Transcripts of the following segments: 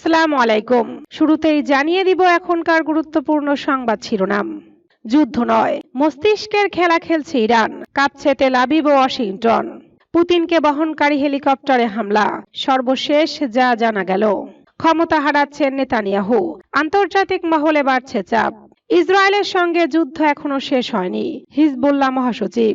আসসালামু আলাইকুম। শুরুতেই জানিয়ে দিব এখনকার গুরুত্বপূর্ণ সংবাদ শিরোনাম। যুদ্ধ নয়, মস্তিষ্কের খেলা খেলছে ইরান, কাঁপছে তেল আবিব ওয়াশিংটন। পুতিনকে বহনকারী হেলিকপ্টারে হামলা, সর্বশেষ যা জানা গেল। ক্ষমতা হারাচ্ছেন নেতানিয়াহু, আন্তর্জাতিক মহলে বাড়ছে চাপ। ইসরায়েলের সঙ্গে যুদ্ধ এখনও শেষ হয়নি, হিজবুল্লাহ মহাসচিব।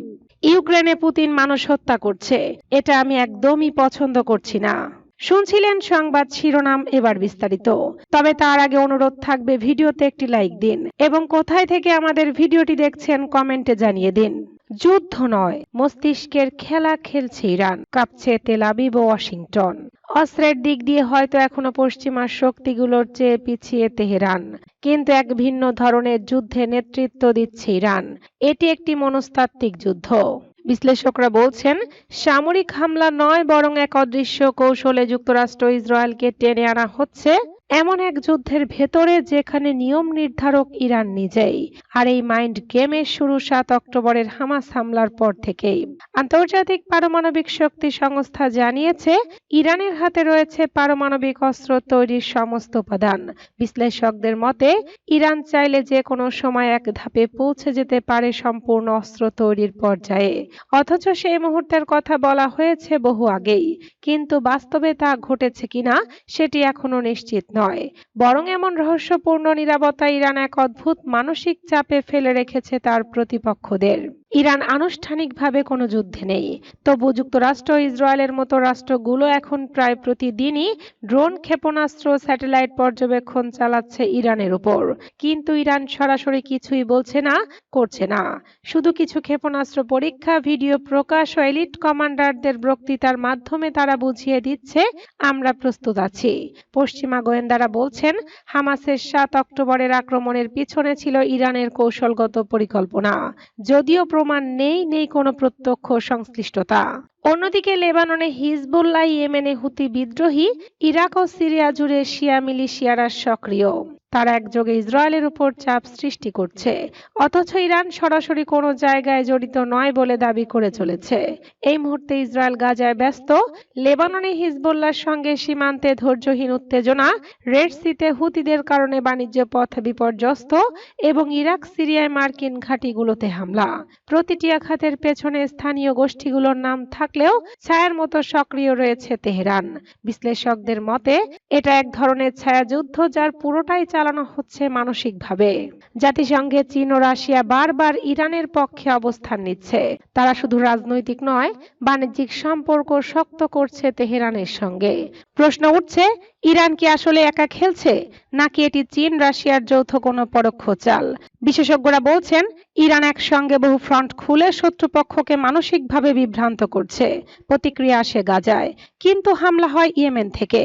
ইউক্রেনে পুতিন মানুষ হত্যা করছে, এটা আমি একদমই পছন্দ করছি না। শুনছিলেন সংবাদ শিরোনাম এবার বিস্তারিত। তবে তার আগে অনুরোধ থাকবে ভিডিওতে একটি লাইক দিন এবং কোথায় থেকে আমাদের ভিডিওটি দেখছেন কমেন্টে জানিয়ে দিন। যুদ্ধ নয়, মস্তিষ্কের খেলা খেলছে ইরান, কাঁপছে তেল আবিব ও ওয়াশিংটন। অস্ত্রের দিক দিয়ে হয়তো এখনও পশ্চিমা শক্তিগুলোর চেয়ে পিছিয়ে তেহরান, কিন্তু এক ভিন্ন ধরনের যুদ্ধে নেতৃত্ব দিচ্ছে ইরান। এটি একটি মনস্তাত্ত্বিক যুদ্ধ। বিশ্লেষকরা বলছেন সামরিক হামলা নয় বরং এক অদৃশ্য কৌশলে যুক্তরাষ্ট্র ইসরায়েলকে টেনে আনা হচ্ছে। এমন এক যুদ্ধের ভেতরে যেখানে নিয়ম নির্ধারক ইরান নিজেই। আর এই মাইন্ড গেমের শুরু সাত অক্টোবরের হামাস হামলার পর থেকেই। আন্তর্জাতিক পারমাণবিক শক্তি সংস্থা জানিয়েছে, ইরানের হাতে রয়েছে পারমাণবিক অস্ত্র তৈরির সমস্ত উপাদান। বিশ্লেষকদের মতে, ইরান চাইলে যে কোনো সময় এক ধাপে পৌঁছে যেতে পারে সম্পূর্ণ অস্ত্র তৈরির পর্যায়ে। অথচ সেই মুহূর্তের কথা বলা হয়েছে বহু আগেই। কিন্তু বাস্তবে তা ঘটেছে কিনা, সেটি এখনও নিশ্চিত নয়। বরং এমন রহস্যপূর্ণ নিরাপত্তা ইরান এক অদ্ভুত মানসিক চাপে ফেলে রেখেছে তার প্রতিপক্ষদের। ইরান আনুষ্ঠানিকভাবে কোনো যুদ্ধে নেই। তবু যুক্তরাষ্ট্র ইসরায়েলের মতো রাষ্ট্রগুলো এখন প্রায় প্রতিদিনই ড্রোন ক্ষেপণাস্ত্র, স্যাটেলাইট পর্যবেক্ষণ চালাচ্ছে ইরানের উপর। কিন্তু ইরান সরাসরি কিছুই বলছে না, করছে না। শুধু কিছু ক্ষেপণাস্ত্র পরীক্ষা, ভিডিও প্রকাশ ও এলিট কমান্ডারদের বক্তৃতার মাধ্যমে তারা বুঝিয়ে দিচ্ছে, আমরা প্রস্তুত আছি। পশ্চিমা গোয়েন্দারা বলছেন, হামাসের সাত অক্টোবরের আক্রমণের পিছনে ছিল ইরানের কৌশলগত পরিকল্পনা। যদিও প্রমাণ নেই নেই কোনো প্রত্যক্ষ সংশ্লিষ্টতা। অন্যদিকে লেবাননে হিজবুল্লাহ, ইয়েমেনে হুতি বিদ্রোহী, ইরাক ও সিরিয়া জুড়ে শিয়া মিলিশিয়ারা সক্রিয়। তারা একযোগে ইসরায়েলের উপর চাপ সৃষ্টি করছে। অথচ ইরান সরাসরি কোনো জায়গায় জড়িত নয় বলে দাবি করে চলেছে। এই মুহূর্তে ইসরায়েল গাজায় ব্যস্ত। লেবাননে হিজবুল্লাহর সঙ্গে সীমান্তে ধৈর্যহীন উত্তেজনা, রেড সিতে হুতিদের কারণে বাণিজ্য পথ বিপর্যস্ত এবং ইরাক, সিরিয়ায় মার্কিন ঘাঁটিগুলোতে হামলা। প্রতিটি আঘাতের পেছনে স্থানীয় গোষ্ঠীগুলোর নাম থাকলেও ছায়ার মতো সক্রিয় রয়েছে তেহরান। বিশ্লেষকদের মতে এটা এক ধরনের ছায়াযুদ্ধ যার পুরোটাই চালানো হচ্ছে মানসিকভাবে। জাতিসংঘে চীন ও রাশিয়া বারবার ইরানের পক্ষে অবস্থান নিচ্ছে। তারা শুধু রাজনৈতিক নয়, বাণিজ্যিক সম্পর্ক শক্ত করছে তেহরানের সঙ্গে। প্রশ্ন উঠছে, ইরান কি আসলে একা খেলছে, নাকি এটি চীন, রাশিয়ার যৌথ কোনো পরোক্ষ চাল? বিশেষজ্ঞরা বলছেন, ইরান একসঙ্গে বহু ফ্রন্ট খুলে শত্রুপক্ষকে মানসিকভাবে বিভ্রান্ত করছে। প্রতিক্রিয়া আসে গাজায়, কিন্তু হামলা হয় ইয়েমেন থেকে।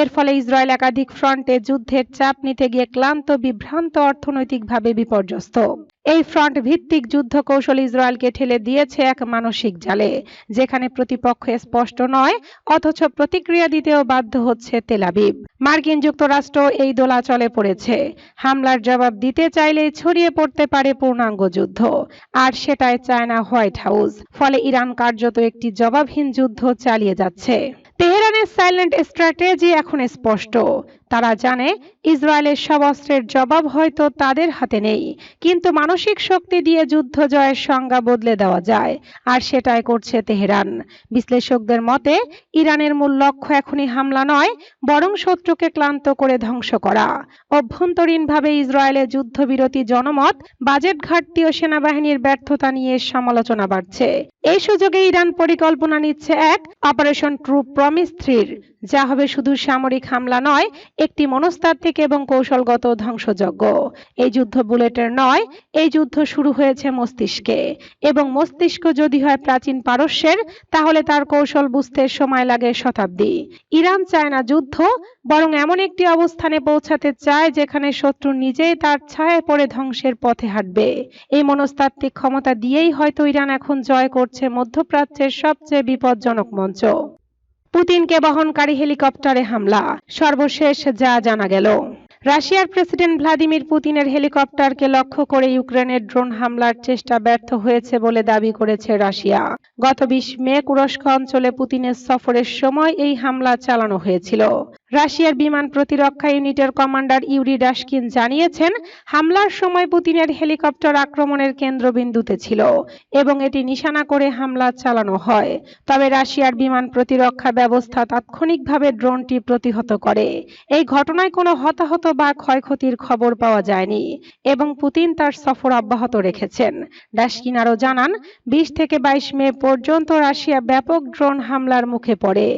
এর ফলে ইসরায়েল একাধিক ফ্রন্টে যুদ্ধের চাপ নিতে গিয়ে ক্লান্ত, বিভ্রান্ত, অর্থনৈতিকভাবে বিপর্যস্ত। এই ফ্রন্ট ভিত্তিক যুদ্ধ কৌশল ইসরায়েলকে ঠেলে দিয়েছে এক মানসিক জালে, যেখানে প্রতিপক্ষ স্পষ্ট নয়, অথচ প্রতিক্রিয়া দিতেও বাধ্য হচ্ছে তেলাবিব মার্কিন যুক্তরাষ্ট্র এই দোলাচলে পড়েছে। হামলার জবাব দিতে চাইলেই ছড়িয়ে পড়তে পারে পূর্ণাঙ্গ যুদ্ধ, আর সেটাই চায় না হোয়াইট হাউস, ফলে ইরান কার্যত একটি জবাবহীন যুদ্ধ চালিয়ে যাচ্ছে। তেহরানের সাইলেন্ট স্ট্র্যাটেজি এখন স্পষ্ট। তারা জানে ইসরায়েলের সব অস্ত্রের জবাব হয়তো তাদের হাতে নেই। কিন্তু মানসিক শক্তি দিয়ে যুদ্ধ জয়ের সংজ্ঞা বদলে দেওয়া যায়, আর সেটাই করছে তেহরান। বিশ্লেষকদের মতে, ইরানের মূল লক্ষ্য এখনই হামলা নয়, বরং শত্রুকে ক্লান্ত করে ধ্বংস করা। অভ্যন্তরীণভাবে ইসরায়েলের যুদ্ধবিরতি জনমত, বাজেট ঘাটতি ও সেনাবাহিনীর ব্যর্থতা নিয়ে সমালোচনা বাড়ছে। এই সুযোগে ইরান পরিকল্পনা নিচ্ছে এক, অপারেশন ট্রু প্রমিস থ্রির। যা হবে শুধু সামরিক হামলা নয়, একটি মনস্তাত্ত্বিক এবং কৌশলগত ধ্বংসযজ্ঞ। এই যুদ্ধ বুলেটের নয়, এই যুদ্ধ শুরু হয়েছে মস্তিষ্কে। এবং মস্তিষ্ক যদি হয় প্রাচীন পারস্যের, তাহলে তার কৌশল বুঝতে সময় লাগে শতাব্দী। ইরান চায় না যুদ্ধ বরং এমন একটি অবস্থানে পৌঁছাতে চায় যেখানে শত্রু নিজেই তার ছায়ায় পড়ে ধ্বংসের পথে হাঁটবে। এই মনস্তাত্ত্বিক ক্ষমতা দিয়েই হয়তো ইরান এখন জয় করছে মধ্যপ্রাচ্যের সবচেয়ে বিপজ্জনক মঞ্চ। পুতিনকে বহনকারী হেলিকপ্টারে হামলা। সর্বশেষ যা জানা গেল, রাশিয়ার প্রেসিডেন্ট ভ্লাদিমির পুতিনের হেলিকপ্টারকে লক্ষ্য করে ইউক্রেনের ড্রোন হামলার চেষ্টা ব্যর্থ হয়েছে বলে দাবি করেছে রাশিয়া। গত বিশ মে কুরস্ক অঞ্চলে পুতিনের সফরের সময় এই হামলা চালানো হয়েছিল। রাশিয়ার বিমান প্রতিরক্ষা ইউনিটের কমান্ডার ইউরি ডাশকিন জানিয়েছেন, হামলার সময় পুতিনের হেলিকপ্টার আক্রমণের কেন্দ্রবিন্দুতে ছিল এবং এটি নিশানা করে হামলা চালানো হয়। তবে রাশিয়ার বিমান প্রতিরক্ষা ব্যবস্থা তাৎক্ষণিকভাবে ড্রোনটি প্রতিহত করে। এই ঘটনায় কোনো হতাহত বা ক্ষয়ক্ষতির খবর পাওয়া যায়নি এবং পুতিন তার সফর অব্যাহত রেখেছেন। ডাশকিন আরও জানান, বিশ থেকে বাইশ মে পর্যন্ত রাশিয়া ব্যাপক ড্রোন হামলার মুখে পড়ে,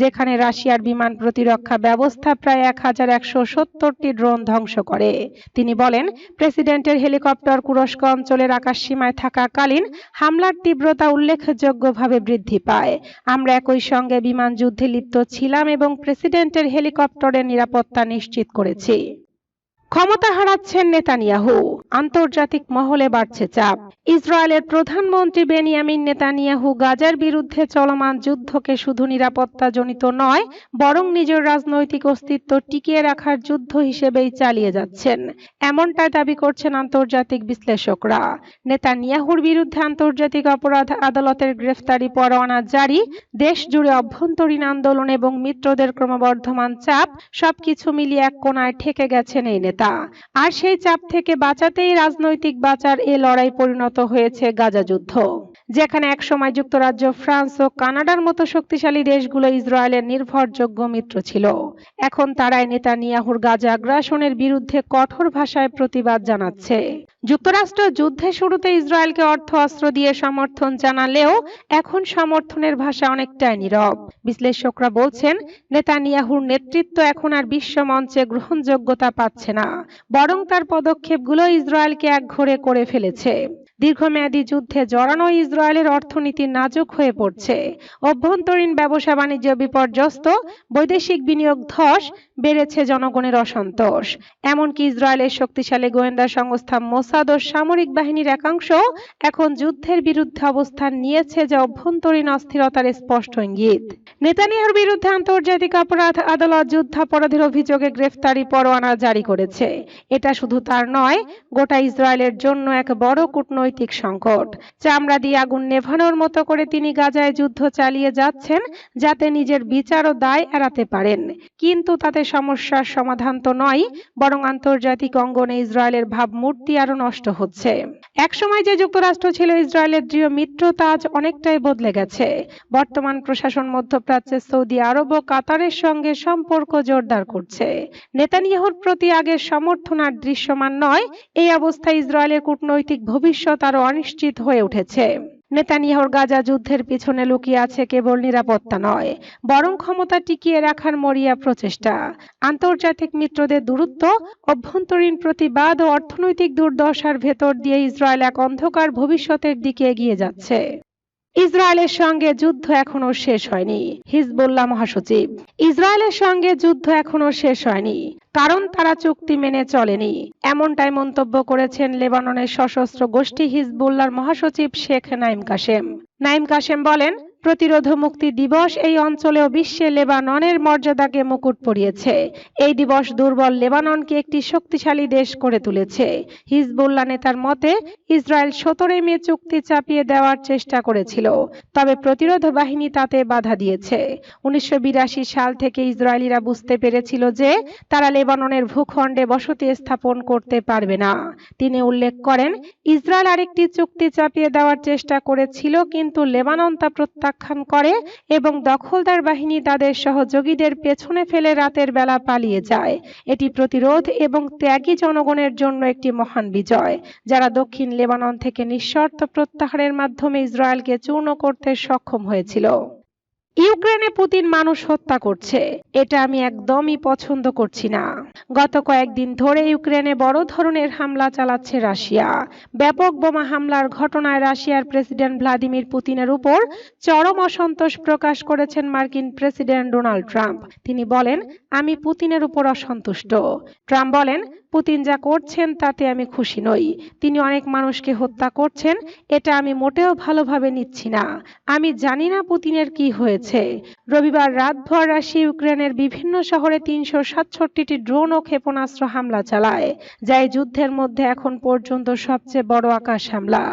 যেখানে রাশিয়ার বিমান প্রতিরক্ষা ব্যবস্থা প্রায় এক হাজার একশো সত্তরটি ড্রোন ধ্বংস করে। তিনি বলেন, প্রেসিডেন্টের হেলিকপ্টার কুরস্ক অঞ্চলের আকাশসীমায় থাকাকালীন হামলার তীব্রতা উল্লেখযোগ্যভাবে বৃদ্ধি পায়। আমরা একই সঙ্গে বিমান যুদ্ধে লিপ্ত ছিলাম এবং প্রেসিডেন্টের হেলিকপ্টারের নিরাপত্তা নিশ্চিত করেছি। ক্ষমতা হারাচ্ছেন নেতানিয়াহু। আন্তর্জাতিক মহলে বাড়ছে চাপ। ইসরায়েলের প্রধানমন্ত্রী বেনিয়ামিন নেতানিয়াহু গাজার বিরুদ্ধে চলমান যুদ্ধকে শুধু নিরাপত্তাজনিত নয়, বরং নিজের রাজনৈতিক অস্তিত্ব টিকিয়ে রাখার যুদ্ধ হিসেবেই চালিয়ে যাচ্ছেন। এমনটাই দাবি করছেন আন্তর্জাতিক বিশ্লেষকরা। নেতানিয়াহুর বিরুদ্ধে আন্তর্জাতিক অপরাধ আদালতের গ্রেফতারি পরোয়ানা জারি, দেশ জুড়ে অভ্যন্তরীণ আন্দোলন এবং মিত্রদের ক্রমবর্ধমান চাপ, সবকিছু মিলিয়ে এক কোনায় ঠেকে গেছেন এই নেতা। আর সেই চাপ থেকে বাঁচাতেই রাজনৈতিক বাঁচার এ লড়াই পরিণত হয়েছে গাজা যুদ্ধ, যেখানে একসময় যুক্তরাজ্য, ফ্রান্স ও কানাডার মতো শক্তিশালী দেশগুলো ইসরায়েলের নির্ভরযোগ্য মিত্র ছিল। এখন তারাই নেতানিয়াহুর গাজা আগ্রাসনের বিরুদ্ধে কঠোর ভাষায় প্রতিবাদ জানাচ্ছে। যুক্তরাষ্ট্র যুদ্ধের শুরুতে ইসরায়েলকে অর্থ অস্ত্র দিয়ে সমর্থন জানালেও এখন সমর্থনের ভাষা অনেকটাই নীরব। বিশ্লেষকরা বলছেন, নেতানিয়াহুর নেতৃত্ব এখন আর বিশ্ব মঞ্চে গ্রহণযোগ্যতা পাচ্ছে না, বরং তার পদক্ষেপগুলো ইসরায়েলকে একঘরে করে ফেলেছে। দীর্ঘমেয়াদী যুদ্ধে জড়ানো ইসরায়েলের অর্থনীতি নাজুক হয়ে পড়ছে। অভ্যন্তরীণ ব্যবসা বাণিজ্য বিপর্যস্ত, বৈদেশিক বিনিয়োগ ধস বেড়েছে জনগণের অসন্তোষ। এমনকি ইসরায়েলের শক্তিশালী গোয়েন্দা সংস্থা মোসাদ ও সামরিক বাহিনীর একাংশ এখন যুদ্ধের বিরুদ্ধে অবস্থান নিয়েছে যা অভ্যন্তরীণ অস্থিরতার স্পষ্ট ইঙ্গিত। নেতানিয়াহুর বিরুদ্ধে আন্তর্জাতিক অপরাধ আদালত যুদ্ধাপরাধের অভিযোগে গ্রেফতারি পরোয়ানা জারি করেছে। এটা শুধু তার নয়, গোটা ইসরায়েলের জন্য এক বড় কূটনৈতিক সংকট। চামড়া দিয়ে আগুন নেভানোর মতো করে তিনি গাজায় যুদ্ধ চালিয়ে যাচ্ছেন যাতে নিজের বিচার ও দায় এড়াতে পারেন। কিন্তু তাতে সমস্যার সমাধান তো নয়, বরং আন্তর্জাতিক অঙ্গনে ইসরায়েলের ভাবমূর্তি আরও নষ্ট হচ্ছে। একসময় যে যুক্তরাষ্ট্র ছিল ইসরায়েলের দৃঢ় মিত্র, তা আজ অনেকটাই বদলে গেছে। বর্তমান প্রশাসন মধ্যপ্রাচ্যের সৌদি আরব ও কাতারের সঙ্গে সম্পর্ক জোরদার করছে। নেতানিয়াহুর প্রতি আগের সমর্থন আর দৃশ্যমান নয়, এই অবস্থায় ইসরায়েলের কূটনৈতিক ভবিষ্যৎ আরও অনিশ্চিত হয়ে উঠেছে। নেতানিয়াহুর গাজা যুদ্ধের পিছনে লুকিয়ে আছে কেবল নিরাপত্তা নয়, বরং ক্ষমতা টিকিয়ে রাখার মরিয়া প্রচেষ্টা। আন্তর্জাতিক মিত্রদের দূরত্ব, অভ্যন্তরীণ প্রতিবাদ ও অর্থনৈতিক দুর্দশার ভেতর দিয়ে ইসরায়েল এক অন্ধকার ভবিষ্যতের দিকে এগিয়ে যাচ্ছে। ইসরায়েলের সঙ্গে যুদ্ধ এখনও শেষ হয়নি, হিজবুল্লাহ মহাসচিব। ইসরায়েলের সঙ্গে যুদ্ধ এখনও শেষ হয়নি, কারণ তারা চুক্তি মেনে চলেনি। এমনটাই মন্তব্য করেছেন লেবাননের সশস্ত্র গোষ্ঠী হিজবুল্লাহর মহাসচিব শেখ নাইম কাশেম। নাইম কাশেম বলেন প্রতিরোধ মুক্তি দিবস এই অঞ্চলে ও বিশ্বে লেবাননের মর্যাদাকে মুকুট পরিয়েছে। এই দিবস দুর্বল লেবাননকে একটি শক্তিশালী দেশ করে তুলেছে। হিজবুল্লাহ নেতার মতে, ইসরায়েল সতেরোই মে চুক্তি চাপিয়ে দেওয়ার চেষ্টা করেছিল, তবে প্রতিরোধ বাহিনী তাতে বাধা দিয়েছে। উনিশশো সাল থেকে ইসরায়েলিরা বুঝতে পেরেছিল যে, তারা লেবাননের ভূখণ্ডে বসতি স্থাপন করতে পারবে না। তিনি উল্লেখ করেন, ইসরায়েল আরেকটি চুক্তি চাপিয়ে দেওয়ার চেষ্টা করেছিল, কিন্তু লেবানন তা প্রত্যাখ্যান করে এবং দখলদার বাহিনী তাদের সহযোগীদের পেছনে ফেলে রাতের বেলা পালিয়ে যায়। এটি প্রতিরোধ এবং ত্যাগী জনগণের জন্য একটি মহান বিজয়, যারা দক্ষিণ লেবানন থেকে নিঃশর্ত প্রত্যাহারের মাধ্যমে ইসরায়েলকে চূর্ণ করতে সক্ষম হয়েছিল। ইউক্রেনে পুতিন মানুষ হত্যা করছে। এটা আমি একদমই পছন্দ করছি না। গত কয়েকদিন ধরে ইউক্রেনে বড় ধরনের হামলা চালাচ্ছে রাশিয়া। ব্যাপক বোমা হামলার ঘটনায় রাশিয়ার প্রেসিডেন্ট ভ্লাদিমির পুতিনের উপর চরম অসন্তোষ প্রকাশ করেছেন মার্কিন প্রেসিডেন্ট ডোনাল্ড ট্রাম্প। তিনি বলেন, আমি পুতিনের উপর অসন্তুষ্ট। ট্রাম্প বলেন পুতিন যা করছেন তাতে আমি খুশি নই। তিনি অনেক মানুষকে হত্যা করছেন, এটা আমি মোটেও ভালোভাবে নিচ্ছি না। আমি জানি না পুতিনের কি হয়েছে। রবিবার রাতভর রাশি ইউক্রেনের বিভিন্ন শহরে তিনশো সাতষট্টিটি ড্রোন ও ক্ষেপণাস্ত্র হামলা চালায়, যা এই যুদ্ধের মধ্যে এখন পর্যন্ত সবচেয়ে বড় আকাশ হামলা।